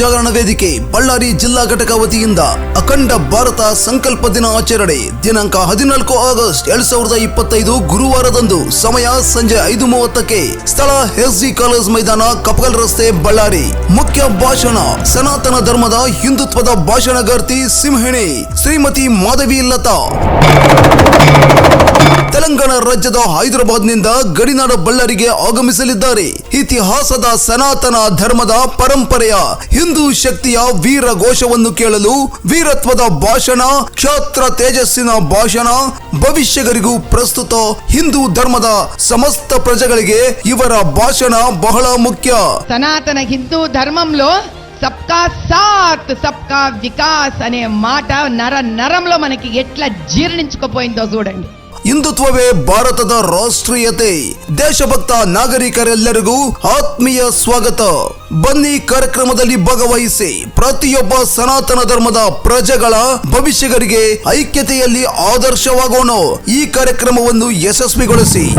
ಜಾಗರಣ ವೇದಿಕೆ ಬಳ್ಳಾರಿ ಜಿಲ್ಲಾ ಘಟಕ ವತಿಯಿಂದ ಅಖಂಡ ಭಾರತ ಸಂಕಲ್ಪ ದಿನ ಆಚರಣೆ. ದಿನಾಂಕ ಹದಿನಾಲ್ಕು ಆಗಸ್ಟ್ ಎರಡ್ ಸಾವಿರದ ಇಪ್ಪತ್ತೈದು ಗುರುವಾರದಂದು ಸಮಯ ಸಂಜೆ ಐದು ಮೂವತ್ತಕ್ಕೆ ಸ್ಥಳ ಎಸ್ ಜಿ ಕಾಲೇಜ್ ಮೈದಾನ ಕಪಗಲ್ ರಸ್ತೆ ಬಳ್ಳಾರಿ. ಮುಖ್ಯ ಭಾಷಣ, ಸನಾತನ ಧರ್ಮದ ಹಿಂದುತ್ವದ ಭಾಷಣಗಾರ್ತಿ ಸಿಂಹಿಣಿ, ಶ್ರೀಮತಿ ಮಾಧವಿ ಲತಾ ರಾಜ್ಯದ ಹೈದರಾಬಾದ್ನಿಂದ ಗಡಿನಾಡ ಬಳ್ಳಾರಿಗೆ ಆಗಮಿಸಲಿದ್ದಾರೆ. ಇತಿಹಾಸದ ಸನಾತನ ಧರ್ಮದ ಪರಂಪರೆಯ ಹಿಂದೂ ಶಕ್ತಿಯ ವೀರ ಘೋಷವನ್ನು ಕೇಳಲು ವೀರತ್ವದ ಭಾಷಣ, ಕ್ಷಾತ್ರ ತೇಜಸ್ಸಿನ ಭಾಷಣ, ಭವಿಷ್ಯಗರಿಗೂ ಪ್ರಸ್ತುತ ಹಿಂದೂ ಧರ್ಮದ ಸಮಸ್ತ ಪ್ರಜೆಗಳಿಗೆ ಇವರ ಭಾಷಣ ಬಹಳ ಮುಖ್ಯ. ಸನಾತನ ಹಿಂದೂ ధర్మంలో ಸಬ್ಕಾ ಸಾತ್, ಸಬ್ಕಾ ವಿಕಾಸ್ అనే ಮಾಟ ನರ ನರಂಲೋ ಮನಕ್ಕೆ ಎಟ್ಲ జీర్ణించుకుపోయిందో చూడండి ಹಿಂದುತ್ವವೇ ಭಾರತದ ರಾಷ್ಟ್ರೀಯತೆ. ದೇಶಭಕ್ತ ನಾಗರಿಕರೆಲ್ಲರಿಗೂ ಆತ್ಮೀಯ ಸ್ವಾಗತ. ಬನ್ನಿ ಕಾರ್ಯಕ್ರಮದಲ್ಲಿ ಭಾಗವಹಿಸಿ ಪ್ರತಿಯೊಬ್ಬ ಸನಾತನ ಧರ್ಮದ ಪ್ರಜೆಗಳ ಭವಿಷ್ಯಗಳಿಗೆ ಐಕ್ಯತೆಯಲ್ಲಿ ಆದರ್ಶವಾಗೋಣ. ಈ ಕಾರ್ಯಕ್ರಮವನ್ನು ಯಶಸ್ವಿಗೊಳಿಸಿ.